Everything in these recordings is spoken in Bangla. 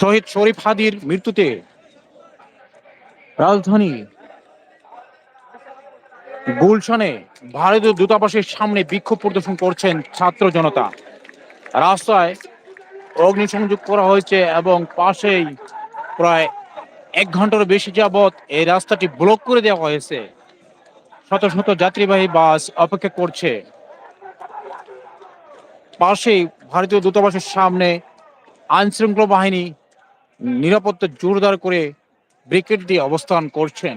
শহীদ শরীফ হাদির মৃত্যুতে রাজধানী গুলশানে ভারতীয় দূতাবাসের সামনে বিক্ষোভ প্রদর্শন করছেন ছাত্র জনতা। রাস্তায় অগ্নি অগ্নিসংযোগ করা হয়েছে এবং পাশেই প্রায় এক ঘণ্টার বেশি যাবৎ এই রাস্তাটি ব্লক করে দেওয়া হয়েছে। শত শত যাত্রীবাহী বাস অপেক্ষা করছে। পাশেই ভারতীয় দূতাবাসের সামনে আইন শৃঙ্খলা বাহিনী নিরাপত্তা জোরদার করে ব্রিকেট দিয়ে অবস্থান করছেন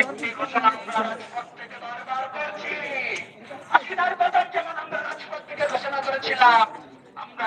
একটি ঘোষণা আমরা রাজপথ থেকে বারবার করছি আশিদার বেতন যেমন আমরা রাজপথ থেকে ঘোষণা করেছিলাম আমরা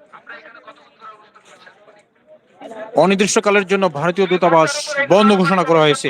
অনির্দিষ্টকালের জন্য ভারতীয় দূতাবাস বন্ধ ঘোষণা করা হয়েছে।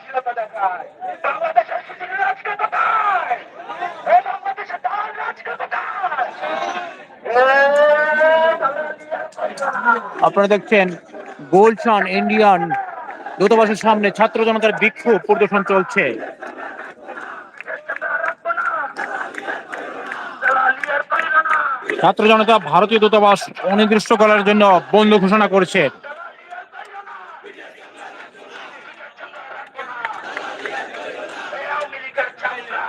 আপনারা দেখছেন গুলশান ইন্ডিয়ান দূতাবাসের সামনে ছাত্র জনতার বিক্ষোভ প্রদর্শন চলছে। ছাত্র জনতা ভারতীয় দূতাবাস অনির্দিষ্টকালের জন্য বন্ধ ঘোষণা করেছে এই আওয়ামী লীগের চামড়া।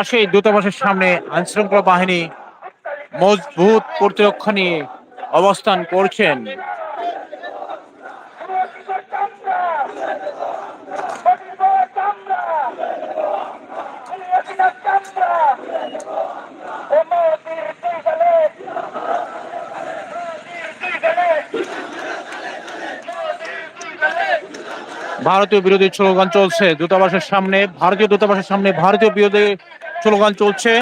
পাশেই দূতাবাসের সামনে আইনশৃঙ্খলা বাহিনী মজবুত প্রতিরক্ষা নিয়ে অবস্থান করছেন। ভারতীয় বিরোধী স্লোগান চলছে দূতাবাসের সামনে ভারতীয় দূতাবাসের সামনে ভারতীয় বিরোধী স্লোগান চলছে।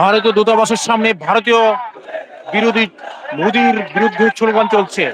ভারতীয় দূতাবাসের সামনে ভারতীয় বিরোধী মোদীর বিরুদ্ধে স্লোগান চলছে।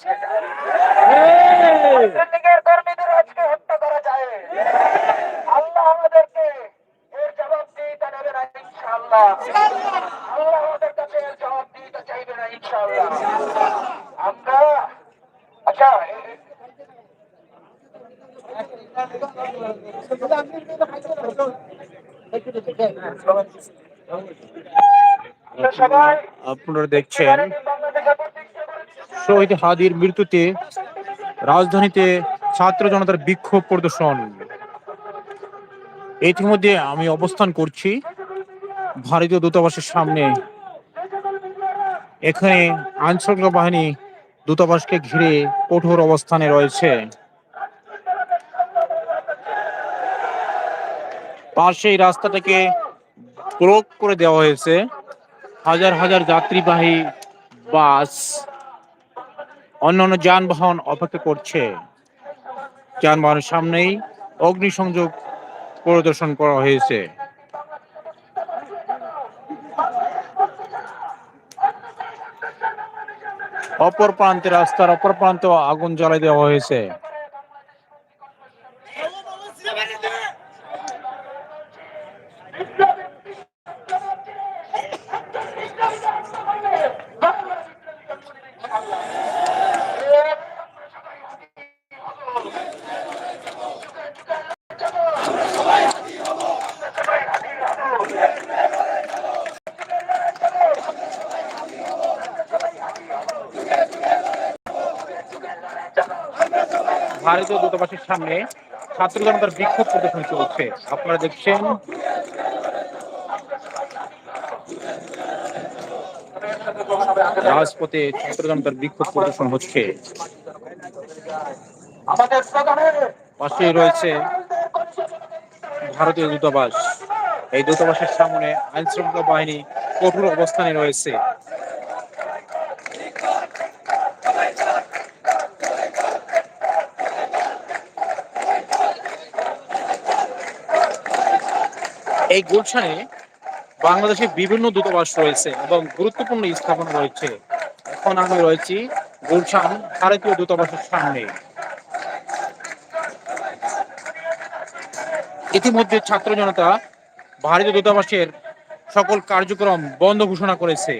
হচ্ছে লীগের কর্মীদের আজকে হত্যা করা যায়। আল্লাহ আমাদেরকে এর জবাব দিতে নেবে না ইনশাআল্লাহ। আল্লাহ আমাদের কাছে এর জবাব দিতে চাইবে না ইনশাআল্লাহ। আমরা আচ্ছা আপনারা দেখছেন শহীদ হাদির মৃত্যুতে রাজধানীতে ছাত্র জনতার বিক্ষোভ প্রদর্শন। ইতিমধ্যে আমি অবস্থান করছি ভারতীয় দূতাবাসের সামনে। এখানে আইনশৃঙ্খলা বাহিনী দূতাবাসকে ঘিরে কঠোর অবস্থানে রয়েছে। পাশেই রাস্তাটাকে ব্লক করে দেওয়া হয়েছে। হাজার হাজার যাত্রীবাহী বাস অন্যান্য যানবাহন অপেক্ষা করছে। যানবাহনের সামনেই অগ্নিসংযোগ পরিদর্শন করা হয়েছে। অপর প্রান্তে রাস্তার অপর প্রান্তে আগুন জ্বালাই দেওয়া হয়েছে। ভারতীয় দূতাবাসের সামনে ছাত্র জনতার বিক্ষোভ প্রদর্শন চলছে। আপনারা দেখছেন রাজপথে ছাত্র জনতার বিক্ষোভ প্রদর্শন হচ্ছে। পাশে রয়েছে ভারতীয় দূতাবাস। এই দূতাবাসের সামনে আইন শৃঙ্খলা বাহিনী কঠোর অবস্থানে রয়েছে। এই গুলশানে বাংলাদেশের বিভিন্ন দূতাবাস রয়েছে এবং গুরুত্বপূর্ণ স্থাপনা রয়েছে। এখন আমি রয়েছি গুলশান ভারতীয় দূতাবাসের সামনে। ইতিমধ্যে ছাত্র জনতা ভারতীয় দূতাবাসের সকল কার্যক্রম বন্ধ ঘোষণা করেছে।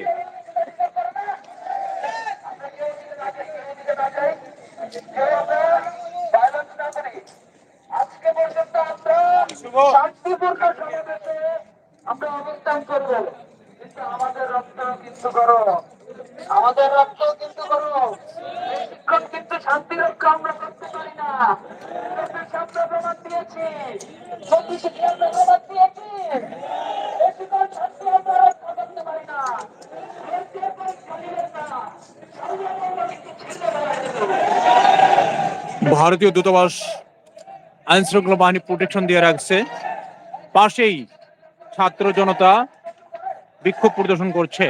ভারতীয় দূতাবাস আইন শৃঙ্খলা বাহিনী প্রোটেকশন দিয়ে রাখছে। পাশেই ছাত্র জনতা বিক্ষোভ প্রদর্শন করছে।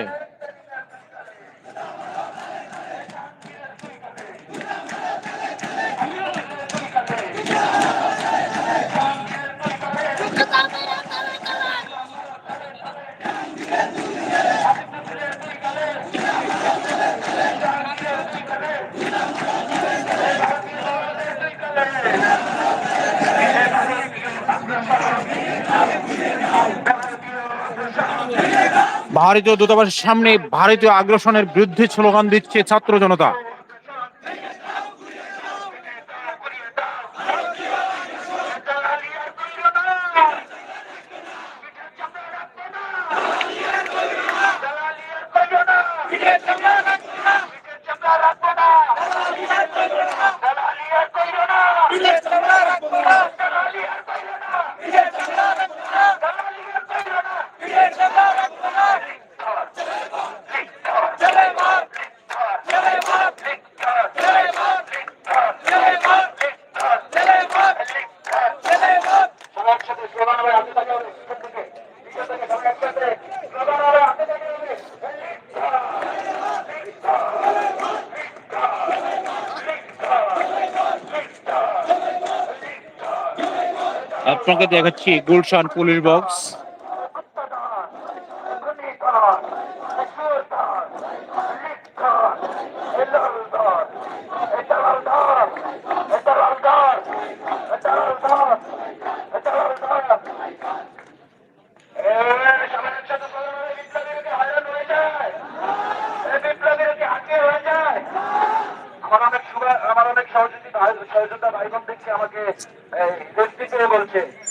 ভারতীয় দূতাবাসের সামনে ভারতীয় আগ্রাসনের বিরুদ্ধে স্লোগান দিচ্ছে ছাত্র জনতা সাথে স্লোগান হবে হাতে থাকে হবে পিছন থেকে পিছন থেকে সবাই একসাথে স্লোগান হবে হাতে থাকে হবে আপনাকে দেখাচ্ছি গুলশান পুলিশ বক্স। হয়েছে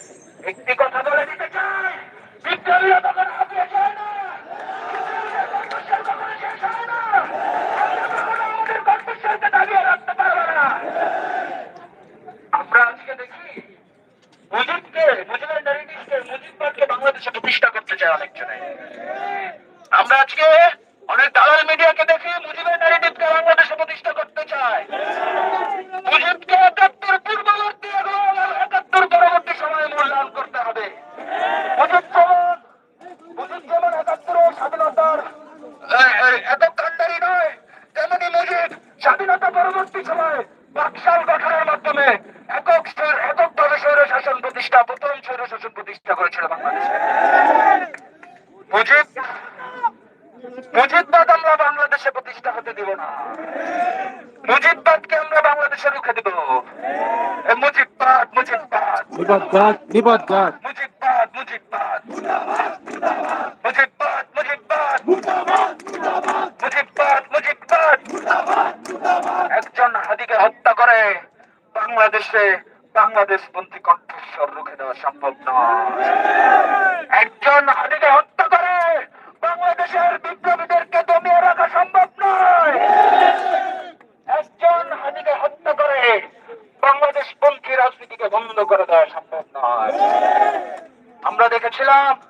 হতে দিব না। মুজিববাদকে আমরা বাংলাদেশে রুখে দিব। মুজিববাদ মুজিববাদ। মুজিববাদ মুজিববাদ। একজন হাদিকে হত্যা করে বাংলাদেশে বাংলাদেশ বন্ধী কণ্ঠস্বর রুখে দেওয়া সম্ভব নয়। একজন হাদিকে হত্যা করে বাংলাদেশের বিপ্লব করে দেওয়া সম্ভব নয়। আমরা দেখেছিলাম